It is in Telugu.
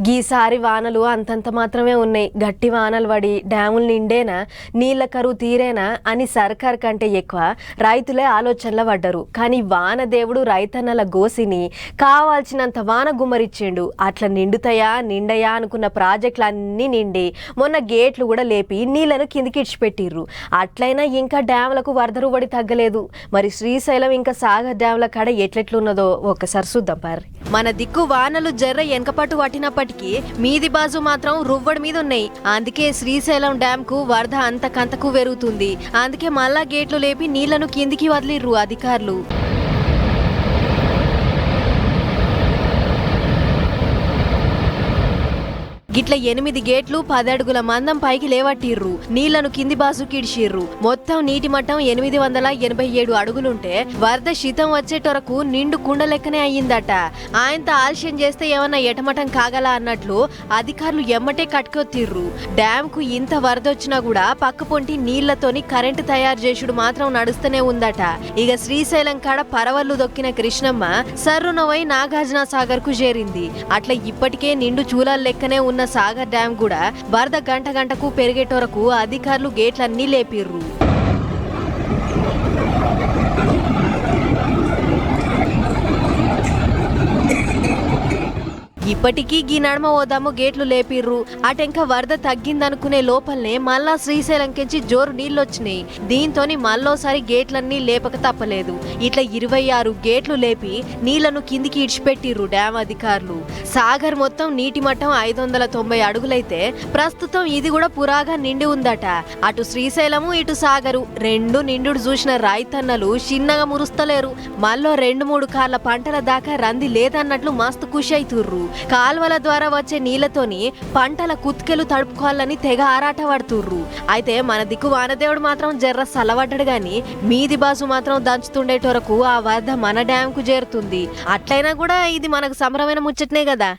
గీసారి వానలు అంతంత మాత్రమే ఉన్నాయి. గట్టి వానలు పడి డ్యాములు నిండేనా? నీళ్ళ కరువు తీరేనా? అని సర్కార్ కంటే ఎక్కువ రైతులే ఆలోచనలో పడ్డరు. కానీ వాన దేవుడు రైతన్నల గోసిని కావాల్సినంత వాన గుమ్మరిచ్చిండు. అట్లా నిండుతాయా? నిండయా? అనుకున్న ప్రాజెక్టులు అన్నీ నిండి మొన్న గేట్లు కూడా లేపి నీళ్ళను కిందికి ఇడిచిపెట్టిర్రు. అట్లయినా ఇంకా డ్యాములకు వరద పడి తగ్గలేదు. మరి శ్రీశైలం ఇంకా సాగర్ డ్యాముల కాడ ఎట్లెట్లున్నదో ఒకసారి చూద్దాం పారి మన దిక్కు వానలు జర్ర వెనకపట్టు ఉన్నప్పటికీ మీది బాజు మాత్రం రువ్వడి మీద ఉన్నాయి అందుకే శ్రీశైలం డ్యామ్కు వరద అంతకంతకు పెరుగుతుంది అందుకే మళ్ళా గేట్లు లేపి నీళ్ళను కిందికి వదిలిర్రు అధికారులు. గిట్ల ఎనిమిది గేట్లు పది అడుగుల మందం పైకి లేవట్టిర్రు. నీళ్ళను కింది బాసు కిడిచిర్రు. మొత్తం నీటి మట్టం ఎనిమిది వందల ఎనభై ఏడు అడుగులుంటే వరద శీతం వచ్చేటొరకు నిండు కుండ లెక్కనే అయ్యిందట. ఆయనతో ఆలస్యం చేస్తే ఏమన్నా ఎటమటం కాగల అన్నట్లు అధికారులు ఎమ్మటే కట్టుకొత్తిర్రు డ్యామ్కు ఇంత వరద వచ్చినా కూడా పక్క పొంటి నీళ్ళతోని కరెంటు తయారు చేసుడు మాత్రం నడుస్తూనే ఉందట. ఇక శ్రీశైలం కాడ పరవళ్ళు దొక్కిన కృష్ణమ్మ సర్రునవై నాగార్జున సాగర్కు చేరింది. అట్లా ఇప్పటికే నిండు చూలాల లెక్కనే ఉన్న సాగర్ డ్యామ్ కూడా వరద గంట గంటకు పెరిగేటోరకు అధికారులు గేట్లన్నీ లేపిర్రు. ఇప్పటికీ గీ నడమ ఓదాము గేట్లు లేపిర్రు. అటెంక వరద తగ్గిందనుకునే లోపలనే మళ్ళా శ్రీశైలంకించి జోరు నీళ్ళొచ్చినాయి. దీంతోని మళ్ళోసారి గేట్లన్నీ లేపక తప్పలేదు. ఇట్లా ఇరవై ఆరు గేట్లు లేపి నీళ్ళను కిందికి ఇడిచిపెట్టిర్రు డ్యామ్ అధికారులు. సాగర్ మొత్తం నీటి మట్టం ఐదు వందల తొంభై అడుగులైతే ప్రస్తుతం ఇది కూడా పురాగా నిండి ఉందట. అటు శ్రీశైలము ఇటు సాగరు రెండు నిండుడు చూసిన రైతన్నలు చిన్నగా మురుస్తలేరు. మళ్ళీ రెండు మూడు కార్ల పంటల దాకా రంది లేదన్నట్లు మస్తు ఖుషి అవుతుర్రు కాల్వల ద్వారా వచ్చే నీళ్ళతోని పంటల కుత్కెలు తడుపుకోవాలని తెగ ఆరాట పడుతుర్రు అయితే మన దిక్కు వానదేవుడు మాత్రం జర్ర సలవడ్డాడు గాని మీది బాసు మాత్రం దంచుతుండేటోరకు ఆ వరద మన డ్యామ్కు చేరుతుంది. అట్లయినా కూడా ఇది మనకు సంబరమైన ముచ్చట్నే కదా